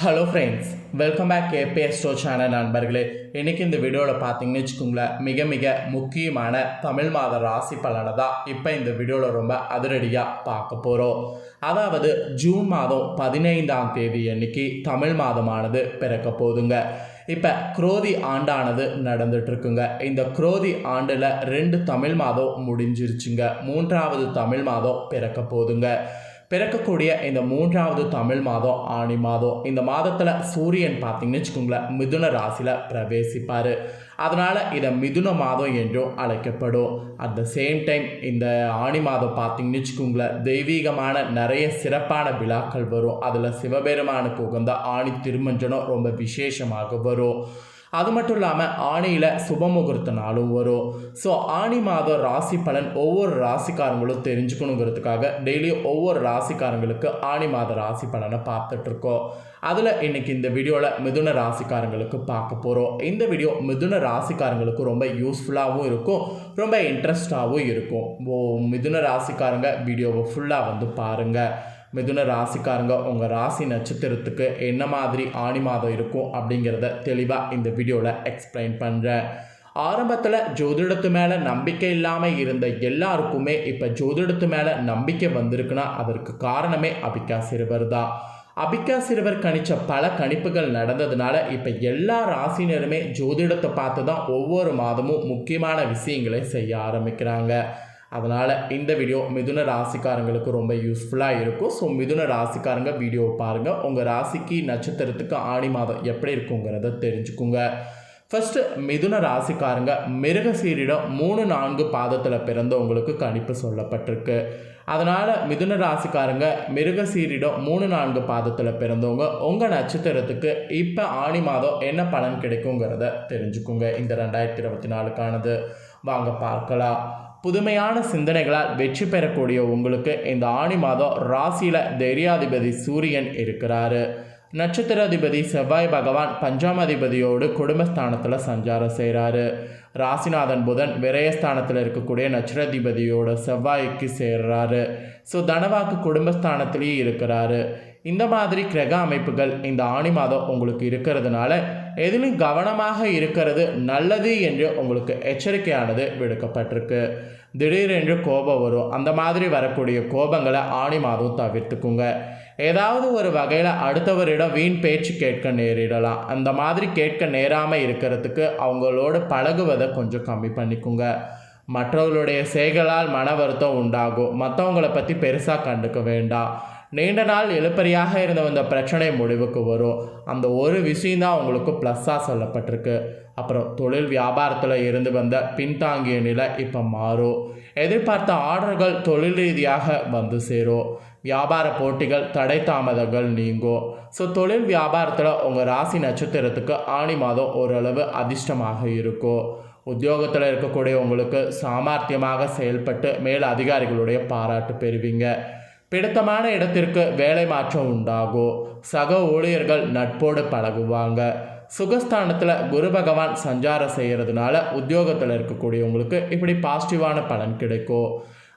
Hello friends welcome back ABS ஸ்டோ channel நண்பர்களே. இன்றைக்கி இந்த வீடியோவில் பார்த்தீங்கன்னு வச்சுக்கோங்களேன் மிக மிக முக்கியமான தமிழ் மாத ராசி பலனை தான் இப்போ இந்த வீடியோவில் ரொம்ப அதிரடியாக பார்க்க போகிறோம் அதாவது ஜூன் மாதம் பதினைந்தாம் தேதி அன்னைக்கு தமிழ் மாதமானது பிறக்க போதுங்க இப்போ குரோதி ஆண்டானது நடந்துட்டுருக்குங்க. இந்த குரோதி ஆண்டில் ரெண்டு தமிழ் மாதம் முடிஞ்சிருச்சுங்க. மூன்றாவது தமிழ் மாதம் பிறக்க போதுங்க பிறக்கக்கூடிய இந்த மூன்றாவது தமிழ் மாதம் ஆணி மாதம் இந்த மாதத்தில் சூரியன் பார்த்தீங்கன்னு வச்சுக்கோங்களேன் மிதுன ராசியில் பிரவேசிப்பார். அதனால் இதை மிதுன மாதம் என்றும் அழைக்கப்படும். அட் த சேம் டைம் இந்த ஆணி மாதம் பார்த்திங்கன்னு வச்சுக்கோங்களேன் தெய்வீகமான நிறைய சிறப்பான விழாக்கள் வரும். அதில் சிவபெருமானுக்கு உகந்த ஆணி திருமஞ்சனம் ரொம்ப விசேஷமாக வரும். அது மட்டும் இல்லாமல் ஆணியில் சுபமுகூர்த்த நாளும் வரும். ஸோ ஆணி மாதம் ராசி பலன் ஒவ்வொரு ராசிக்காரங்களும் தெரிஞ்சுக்கணுங்கிறதுக்காக டெய்லி ஒவ்வொரு ராசிக்காரங்களுக்கு ஆணி மாத ராசி பலனை பார்த்துட்ருக்கோம் அதில் இன்னைக்கு இந்த வீடியோவில் மிதுன ராசிக்காரங்களுக்கு பார்க்க போகிறோம் இந்த வீடியோ மிதுன ராசிக்காரங்களுக்கு ரொம்ப யூஸ்ஃபுல்லாகவும் இருக்கும் ரொம்ப இன்ட்ரெஸ்டாகவும் இருக்கும். ஓ மிதுன ராசிக்காரங்க வீடியோவை ஃபுல்லாக வந்து பாருங்கள் மிதுன ராசிக்காரங்க உங்கள் ராசி நட்சத்திரத்துக்கு என்ன மாதிரி ஆணி மாதம் இருக்கும் அப்படிங்கிறத தெளிவாக இந்த வீடியோவில் எக்ஸ்பிளைன் பண்ணுறேன் ஆரம்பத்தில் ஜோதிடத்து மேலே நம்பிக்கை இல்லாமல் இருந்த எல்லாருக்குமே இப்போ ஜோதிடத்து மேலே நம்பிக்கை வந்திருக்குன்னா அதற்கு காரணமே அபிகா சிறுவர் தான். அபிகா சிறுவர் கணிச்ச பல கணிப்புகள் நடந்ததுனால இப்போ எல்லா ராசினருமே ஜோதிடத்தை பார்த்து தான் ஒவ்வொரு மாதமும் முக்கியமான விஷயங்களை செய்ய ஆரம்பிக்கிறாங்க. அதனால் இந்த வீடியோ மிதுன ராசிக்காரங்களுக்கு ரொம்ப யூஸ்ஃபுல்லாக இருக்கும். ஸோ மிதுன ராசிக்காரங்க வீடியோ பாருங்கள் உங்கள் ராசிக்கு நட்சத்திரத்துக்கு ஆணி மாதம் எப்படி இருக்குங்கிறத தெரிஞ்சுக்குங்க. ஃபஸ்ட்டு மிதுன ராசிக்காரங்க மிருகசீரிடம் மூணு நான்கு பாதத்தில் பிறந்தவங்களுக்கு கணிப்பு சொல்லப்பட்டிருக்கு. அதனால் மிதுன ராசிக்காரங்க மிருகசீரிடம் மூணு நான்கு பாதத்தில் பிறந்தவங்க உங்கள் நட்சத்திரத்துக்கு இப்போ ஆணி மாதம் என்ன பலன் கிடைக்குங்கிறத தெரிஞ்சுக்குங்க. இந்த ரெண்டாயிரத்தி இருபத்தி நாலுக்கானது. வாங்க பார்க்கலாம். புதுமையான சிந்தனைகளால் வெற்றி பெறக்கூடிய உங்களுக்கு இந்த ஆணி மாதம் ராசியில் தைரியாதிபதி சூரியன் இருக்கிறாரு. நட்சத்திராதிபதி செவ்வாய் பகவான் பஞ்சாமதிபதியோடு குடும்பஸ்தானத்தில் சஞ்சாரம் செய்கிறாரு ராசிநாதன் புதன் விரயஸ்தானத்தில் இருக்கக்கூடிய நட்சத்திராதிபதியோட செவ்வாய்க்கு சேர்றாரு. ஸோ தனவாக்கு குடும்பஸ்தானத்திலேயே இருக்கிறாரு. இந்த மாதிரி கிரக அமைப்புகள் இந்த ஆணி மாதம் உங்களுக்கு இருக்கிறதுனால எதிலும் கவனமாக இருக்கிறது நல்லது என்று உங்களுக்கு எச்சரிக்கையானது விடுக்கப்பட்டிருக்கு. திடீரென்று கோபம் வரும். அந்த மாதிரி வரக்கூடிய கோபங்களை ஆணி மாதம் தவிர்த்துக்குங்க. ஏதாவது ஒரு வகையில் அடுத்தவரிடம் வீண் பேச்சு கேட்க நேரிடலாம். அந்த மாதிரி கேட்க நேராமல் இருக்கிறதுக்கு அவங்களோட பழகுவதை கொஞ்சம் கம்மி பண்ணிக்குங்க. மற்றவர்களுடைய செயல்களால் மன வருத்தம் உண்டாகும். மற்றவங்கள பற்றி பெருசாக கண்டுக்க வேண்டாம். நீண்ட நாள் எழுப்பறியாக இருந்த அந்த பிரச்சனை முடிவுக்கு வரும். அந்த ஒரு விஷயந்தான் உங்களுக்கு ப்ளஸ்ஸாக சொல்லப்பட்டிருக்கு. அப்புறம் தொழில் வியாபாரத்தில் இருந்து வந்த பின்தாங்கிய நிலை இப்போ மாறும். எதிர்பார்த்த ஆர்டர்கள் தொழில் ரீதியாக வந்து சேரும். வியாபார போட்டிகள் தடை தாமதங்கள் நீங்கும். ஸோ தொழில் வியாபாரத்தில் உங்கள் ராசி நட்சத்திரத்துக்கு ஆணி மாதம் ஓரளவு அதிர்ஷ்டமாக இருக்கும். உத்தியோகத்தில் இருக்கக்கூடிய உங்களுக்கு சாமர்த்தியமாக செயல்பட்டு மேல் அதிகாரிகளுடைய பாராட்டு பெறுவீங்க. பிடித்தமான இடத்திற்கு வேலை மாற்றம் உண்டாகும் சக ஊழியர்கள் நட்போடு பழகுவாங்க. சுகஸ்தானத்தில் குரு பகவான் சஞ்சாரம் செய்கிறதுனால உத்தியோகத்தில் இருக்கக்கூடியவங்களுக்கு இப்படி பாசிட்டிவான பலன் கிடைக்கும்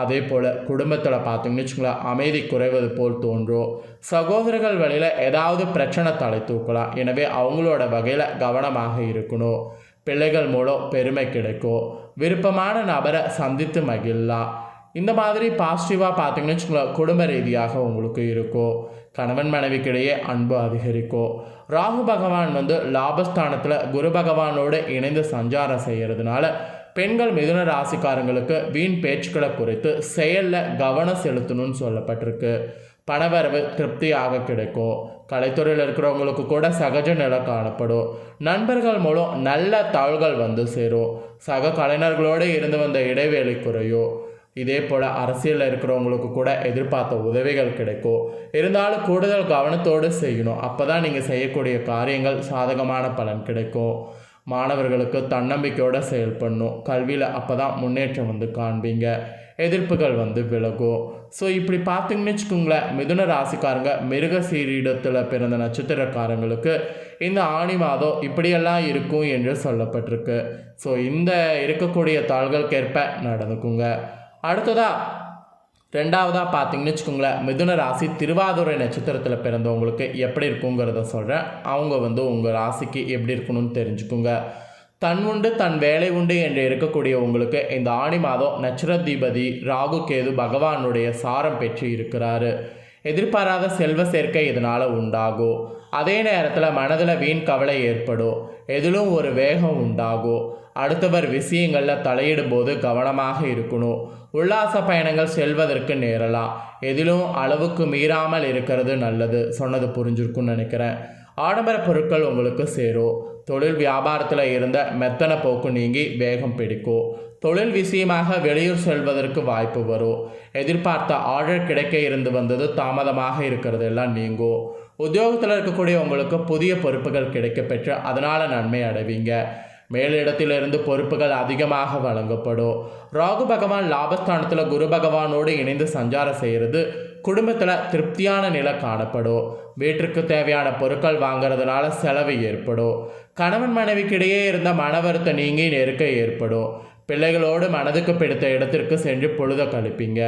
அதே போல் குடும்பத்தில் பார்த்தீங்கன்னு வச்சுங்களேன் அமைதி குறைவது போல் தோன்றும் சகோதரர்கள் வழியில் ஏதாவது பிரச்சனை தலை தூக்கலாம். எனவே அவங்களோட வகையில் கவனமாக இருக்கணும். பிள்ளைகள் மூலம் பெருமை கிடைக்கும் விருப்பமான நபரை சந்தித்து மகிழலாம். இந்த மாதிரி பாசிட்டிவாக பார்த்தீங்கன்னு வச்சுக்கோங்களேன் குடும்ப ரீதியாக உங்களுக்கு இருக்கும் கணவன் மனைவிக்கிடையே அன்பு அதிகரிக்கும் ராகு பகவான் வந்து லாபஸ்தானத்தில் குரு பகவானோடு இணைந்து சஞ்சாரம் செய்கிறதுனால பெண்கள் மிதுன ராசிக்காரங்களுக்கு வீண் பேச்சுக்களை குறித்து செயலில் கவனம் செலுத்தணும்னு சொல்லப்பட்டிருக்கு. பணவரவு திருப்தியாக கிடைக்கும் கலைத்துறையில் இருக்கிறவங்களுக்கு கூட சகஜ நிலை காணப்படும் நண்பர்கள் மூலம் நல்ல தாள்கள் வந்து சேரும் சக கலைஞர்களோடு இருந்து வந்த இடைவேளை குறையும் இதே போல் அரசியலில் இருக்கிறவங்களுக்கு கூட எதிர்பார்த்த உதவிகள் கிடைக்கும். இருந்தாலும் கூடுதல் கவனத்தோடு செய்யணும். அப்போ தான் நீங்கள் செய்யக்கூடிய காரியங்கள் சாதகமான பலன் கிடைக்கும். மாணவர்களுக்கு தன்னம்பிக்கையோடு செயல்படணும். கல்வியில் அப்போ தான் முன்னேற்றம் வந்து காண்பீங்க. எதிர்ப்புகள் வந்து விலகும். ஸோ இப்படி பார்த்தீங்கன்னு வச்சுக்கோங்களேன். மிதுன ராசிக்காரங்க மிருக சீரிடத்தில் பிறந்த நட்சத்திரக்காரங்களுக்கு இந்த ஆணி மாதம் இப்படியெல்லாம் இருக்கும் என்று சொல்லப்பட்டிருக்கு. ஸோ இந்த இருக்கக்கூடிய தாள்களுக்கேற்ப நடந்துக்குங்க. அடுத்ததாக ரெண்டாவதாக பார்த்தீங்கன்னு வச்சுக்கோங்களேன் மிதுன ராசி திருவாதுரை நட்சத்திரத்தில் பிறந்தவங்களுக்கு எப்படி இருக்குங்கிறத சொல்கிறேன் அவங்க வந்து உங்கள் ராசிக்கு எப்படி இருக்கணும்னு தெரிஞ்சுக்குங்க. தன் உண்டு தன் வேலை உண்டு என்று இருக்கக்கூடிய உங்களுக்கு இந்த ஆணி மாதம் நட்சத்திரதிபதி ராகு கேது பகவானுடைய சாரம் பெற்று இருக்கிறாரு. எதிர்பாராத செல்வ சேர்க்கை இதனால் உண்டாகும். அதே நேரத்தில் மனதில் வீண் கவலை ஏற்படும். எதிலும் ஒரு வேகம் உண்டாகும். அடுத்தவர் விஷயங்களில் தலையிடும் போது கவனமாக இருக்கணும். உல்லாச பயணங்கள் செல்வதற்கு நேரலாம் எதிலும் அளவுக்கு மீறாமல் இருக்கிறது நல்லது. சொன்னது புரிஞ்சிருக்குன்னு நினைக்கிறேன். ஆடம்பர பொருட்கள் உங்களுக்கு சேரும் தொழில் வியாபாரத்தில் இருந்த மெத்தன போக்கு நீங்கி வேகம் பிடிக்கும் தொழில் விஷயமாக வெளியூர் செல்வதற்கு வாய்ப்பு வரும் எதிர்பார்த்த ஆர்டர் கிடைக்க இருந்து வந்தது தாமதமாக இருக்கிறது எல்லாம் நீங்கும் உத்தியோகத்தில் இருக்கக்கூடிய உங்களுக்கு புதிய பொறுப்புகள் கிடைக்க பெற்று அதனால் நன்மை அடைவீங்க. மேலிடத்திலிருந்து பொறுப்புகள் அதிகமாக வழங்கப்படும் ராகு பகவான் லாபஸ்தானத்தில் குரு பகவானோடு இணைந்து சஞ்சாரம் செய்கிறது குடும்பத்தில் திருப்தியான நிலை காணப்படும் வீட்டிற்கு தேவையான பொருட்கள் வாங்குறதுனால செலவு ஏற்படும் கணவன் மனைவிக்கிடையே இருந்த மன வருத்தம் நீங்கி நெருக்க ஏற்படும் பிள்ளைகளோடு மனதுக்கு பிடித்த இடத்திற்கு சென்று பொழுத கழிப்பீங்க.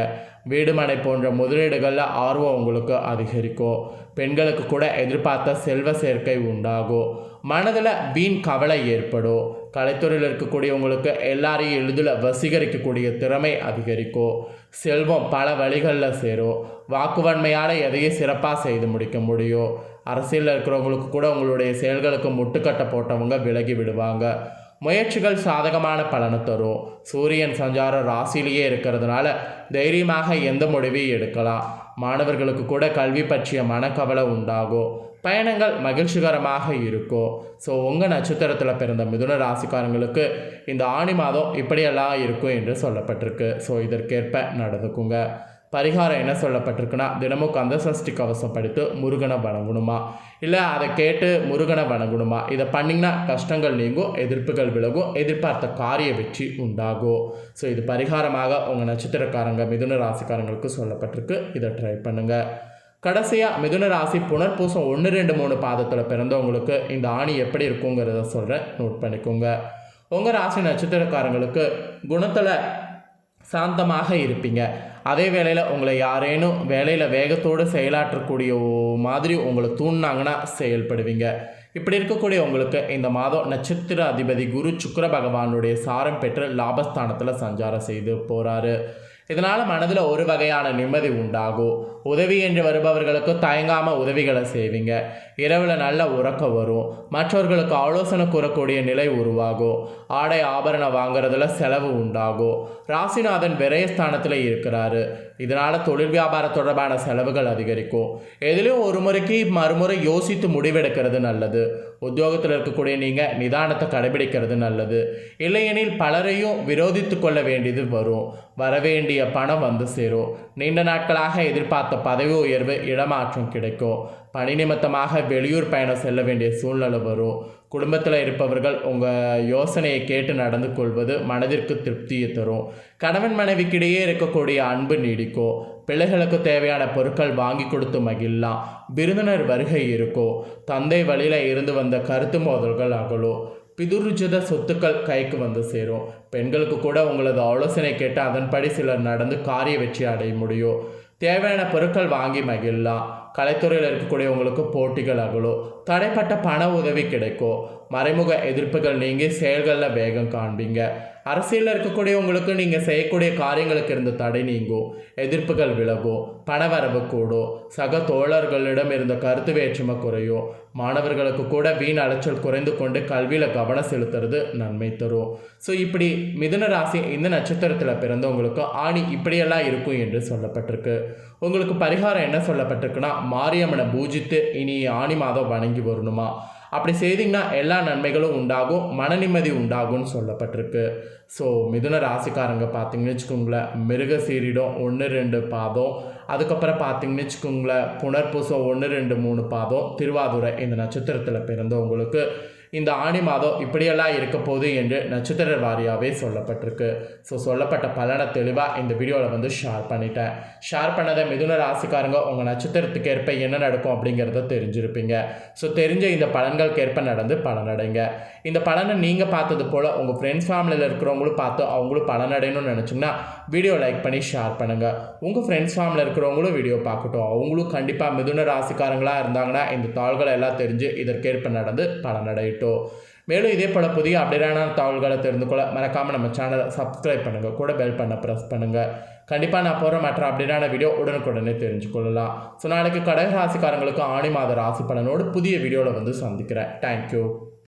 வீடுமனை போன்ற முதலீடுகளில் ஆர்வம் உங்களுக்கு அதிகரிக்கும். பெண்களுக்கு கூட எதிர்பார்த்த செல்வ சேர்க்கை உண்டாகும். மனதில் வீண் கவலை ஏற்படும். கலைத்துறையில் இருக்கக்கூடியவங்களுக்கு எல்லாரையும் எளிதில் வசீகரிக்கக்கூடிய திறமை அதிகரிக்கும். செல்வம் பல வழிகளில் சேரும். வாக்குவன்மையால் எதையும் சிறப்பாக செய்து முடிக்க முடியும். அரசியலில் இருக்கிறவங்களுக்கு கூட உங்களுடைய செயல்களுக்கு முட்டுக்கட்டை போட்டவங்க விலகி விடுவாங்க. முயற்சிகள் சாதகமான பலனை தரும். சூரியன் சஞ்சாரம் ராசிலேயே இருக்கிறதுனால தைரியமாக எந்த முடிவையும் எடுக்கலாம். மாணவர்களுக்கு கூட கல்வி பற்றிய மனக்கவலை உண்டாகும். பயணங்கள் மகிழ்ச்சிகரமாக இருக்கும். ஸோ உங்கள் நட்சத்திரத்தில் பிறந்த மிதுன ராசிக்காரங்களுக்கு இந்த ஆணி மாதம் இப்படியெல்லாம் இருக்கும் என்று சொல்லப்பட்டிருக்கு. ஸோ இதற்கேற்ப நடந்துக்குங்க. பரிகாரம் என்ன சொல்லப்பட்டிருக்குன்னா தினமும் கந்த சஷ்டி கவசம் படித்து முருகனை வணங்கணுமா? இல்லை அதை கேட்டு முருகனை வணங்கணுமா? இதை பண்ணிங்கன்னா கஷ்டங்கள் நீங்கும் எதிர்ப்புகள் விலகும் எதிர்பார்த்த காரிய வெற்றி உண்டாகும். ஸோ இது பரிகாரமாக உங்கள் நட்சத்திரக்காரங்க மிதுன ராசிக்காரங்களுக்கு சொல்லப்பட்டிருக்கு. இதை ட்ரை பண்ணுங்கள் கடைசியாக மிதுன ராசி புனர்பூசம் ஒன்று ரெண்டு மூணு பாதத்தில் பிறந்தவங்களுக்கு இந்த ஆணி எப்படி இருக்குங்கிறத சொல்கிறேன் நோட் பண்ணிக்கோங்க. உங்கள் ராசி நட்சத்திரக்காரங்களுக்கு குணத்தில் சாந்தமாக இருப்பீங்க. அதே வேளையில் உங்களை யாரேனும் வேலையில் வேகத்தோடு செயலாற்றக்கூடிய மாதிரி உங்களை தூண்டினாங்கன்னா செயல்படுவீங்க. இப்படி இருக்கக்கூடிய உங்களுக்கு இந்த மாதம் நட்சத்திர அதிபதி குரு சுக்கர பகவானுடைய சாரம் பெற்று லாபஸ்தானத்தில் சஞ்சாரம் செய்து போகிறாரு இதனால் மனதில் ஒரு வகையான நிம்மதி உண்டாகும் உதவி என்று வருபவர்களுக்கு தயங்காமல் உதவிகளை செய்வீங்க. இரவில் நல்ல உறக்கம் வரும். மற்றவர்களுக்கு ஆலோசனை கூறக்கூடிய நிலை உருவாகும் ஆடை ஆபரணம் வாங்குறதுல செலவு உண்டாகும் ராசிநாதன் விரயஸ்தானத்தில் இருக்கிறாரு. இதனால் தொழில் வியாபாரம் தொடர்பான செலவுகள் அதிகரிக்கும். எதிலும் ஒரு முறைக்கு மறுமுறை யோசித்து முடிவெடுக்கிறது நல்லது. உத்தியோகத்தில் இருக்கக்கூடிய நீங்கள் நிதானத்தை கடைபிடிக்கிறது நல்லது. இல்லையெனில் பலரையும் விரோதித்து கொள்ள வேண்டியது வரும். வரவேண்டிய பணம் வந்து சேரும். நீண்ட நாட்களாக எதிர்பார்த்த பதவி உயர்வு இடமாற்றம் கிடைக்கும். பணி நிமித்தமாக வெளியூர் பயணம் செல்ல வேண்டிய சூழ்நிலை வரும். குடும்பத்தில் இருப்பவர்கள் உங்கள் யோசனையை கேட்டு நடந்து கொள்வது மனதிற்கு திருப்தியை தரும். கணவன் மனைவிக்கிடையே இருக்கக்கூடிய அன்பு நீடிக்கும். பிள்ளைகளுக்கு தேவையான பொருட்கள் வாங்கி கொடுத்து மகிழலாம் விருந்தினர் வருகை இருக்கும் தந்தை வழியில் இருந்து வந்த கருத்து மோதல்கள் அகலோ. பிதுருஜித சொத்துக்கள் கைக்கு வந்து சேரும் பெண்களுக்கு கூட உங்களது ஆலோசனை கேட்டு அதன்படி சிலர் நடந்து காரிய வெற்றி அடைய முடியும் தேவையான பொருட்கள் வாங்கி மகிழலாம் கலைத்துறையில் இருக்கக்கூடியவங்களுக்கு போட்டிகள் அகலும் தடைப்பட்ட பண உதவி கிடைக்கும் மறைமுக எதிர்ப்புகள் நீங்கி செயல்களில் வேகம் காண்பீங்க. அரசியலில் இருக்கக்கூடியவங்களுக்கு நீங்கள் செய்யக்கூடிய காரியங்களுக்கு இருந்த தடை நீங்கும் எதிர்ப்புகள் விலகும் பணவரவு கூடும் சக தோழர்களிடம் இருந்த கருத்து வேற்றுமை குறையும் மாணவர்களுக்கு கூட வீண் அலைச்சல் குறைந்து கொண்டு கல்வியில் கவனம் செலுத்துறது நன்மை தரும் ஸோ இப்படி மிதுன ராசி இந்த நட்சத்திரத்தில் பிறந்தவங்களுக்கு ஆணி இப்படியெல்லாம் இருக்கும் என்று சொல்லப்பட்டிருக்கு. உங்களுக்கு பரிகாரம் என்ன சொல்லப்பட்டிருக்குன்னா மாரியம்மனை பூஜித்து இனி ஆணி மாதம் வணங்கி வரணுமா? அப்படி செய்தீங்கன்னா எல்லா நன்மைகளும் உண்டாகும் மன நிம்மதி உண்டாகும்னு சொல்லப்பட்டிருக்கு. ஸோ மிதுன ராசிக்காரங்க பார்த்தீங்கன்னு வச்சுக்கோங்களேன் மிருக சீரிடம் ஒன்று ரெண்டு பாதம். அதுக்கப்புறம் பார்த்தீங்கன்னு வச்சுக்கோங்களேன் புனர்பூசம் ஒன்று ரெண்டு மூணு பாதம். திருவாதுரை இந்த நட்சத்திரத்தில் பிறந்தவங்களுக்கு இந்த ஆணி மாதம் இப்படியெல்லாம் இருக்க போகுது என்று நட்சத்திர வாரியாகவே சொல்லப்பட்டிருக்கு. ஸோ சொல்லப்பட்ட பலனை தெளிவாக இந்த வீடியோவில் வந்து ஷேர் பண்ணிட்டேன். ஷேர் பண்ணதை மிதுன ராசிக்காரங்க உங்கள் நட்சத்திரத்துக்கு ஏற்ப என்ன நடக்கும் அப்படிங்கிறத தெரிஞ்சிருப்பீங்க. ஸோ தெரிஞ்ச இந்த பலன்களுக்கு ஏற்ப நடந்து பலனடைங்க. இந்த பலனை நீங்கள் பார்த்தது போல் உங்கள் ஃப்ரெண்ட்ஸ் ஃபேமிலியில் இருக்கிறவங்களும் பார்த்து அவங்களும் பலனடையணும்னு நினச்சிங்கன்னா வீடியோ லைக் பண்ணி ஷேர் பண்ணுங்கள் உங்கள் ஃப்ரெண்ட்ஸ் ஃபார்மில் இருக்கிறவங்களும் வீடியோ பார்க்கட்டும். அவங்களும் கண்டிப்பாக மிதுன ராசிக்காரங்களாக இருந்தாங்கன்னா இந்த தாள்களை எல்லாம் தெரிஞ்சு இதற்கேற்ப நடந்து பலனடையட்டும் மேலும் இதே போல் புதிய அப்டேட்டான தகவல்களை தெரிந்து கொள்ள மறக்காமல் நம்ம சேனலை சப்ஸ்கிரைப் பண்ணுங்கள் கூட பெல் பண்ண ப்ரெஸ் பண்ணுங்கள் கண்டிப்பாக நான் போகிற மற்ற அப்டேட்டான வீடியோ உடனுக்குடனே தெரிஞ்சுக்கொள்ளலாம் ஸோ நாளைக்கு கடக ராசிக்காரங்களுக்கு ஆணி மாத ராசி பலனோடு புதிய வீடியோவில் வந்து சந்திக்கிறேன். தேங்க்யூ